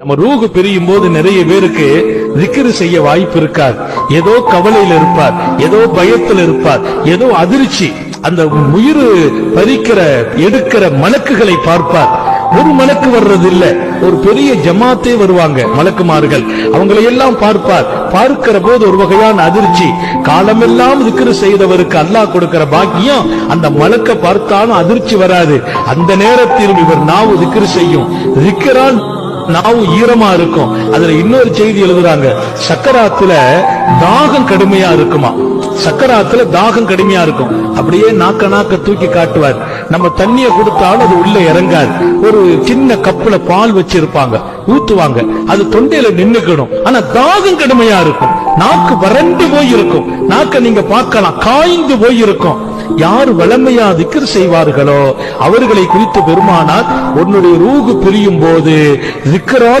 நம்ம ரூகு பிரியும் போது நிறைய பேருக்கு திக்ரு செய்ய வாய்ப்பு இருக்காது. ஏதோ கவலையில இருப்பார் ஏதோ பயத்தில் இருப்பார் ஏதோ அதிர்ச்சி அந்த உயிர் பறிக்கிற எடுக்கிற மலக்குகளை பார்ப்பார். ஒரு மலக்கு வர்றது இல்ல ஒரு பெரிய ஜமாத்தே வருவாங்க மலக்குமார்கள். அவங்களை எல்லாம் பார்ப்பார். பார்க்கிற போது ஒரு வகையான அதிர்ச்சி. காலமெல்லாம் திக்ரு செய்தவருக்கு அல்லாஹ் கொடுக்கிற பாக்கியம் அந்த மலக்க பார்த்தாலும் அதிர்ச்சி வராது. அந்த நேரத்தில் இவர் நாவு திக்ரு செய்யும். திக்ரான் நாவு ஈரமா இருக்கும். அதுல இன்னொரு செய்தி எழுதுறாங்க. சக்கராத்துல தாகம் கடுமையா இருக்குமா? சக்கராத்துல தாகம் கடுமையா இருக்கும். அப்படியே நாக்க நாக்க தூக்கி காட்டுவார். நம்ம தண்ணிய கொடுத்தாலும் அது உள்ள இறங்காது. ஒரு சின்ன கப்புல பால் வச்சிருப்பாங்க. ஊத்துவாங்க. அது தொண்டையில நின்னுக்கணும் ஆனா தாகம் கடுமையா இருக்கும். நாக்கு வறண்டு போய் இருக்கும் நாக்க நீங்க பார்க்கலாம். காய்ந்து போய் இருக்கும் யார் வளமையா திக்கர் செய்வார்களோ அவர்களை குறித்து பெருமானார் உன்னுடைய ரூகு பிரியும் போது திக்கரா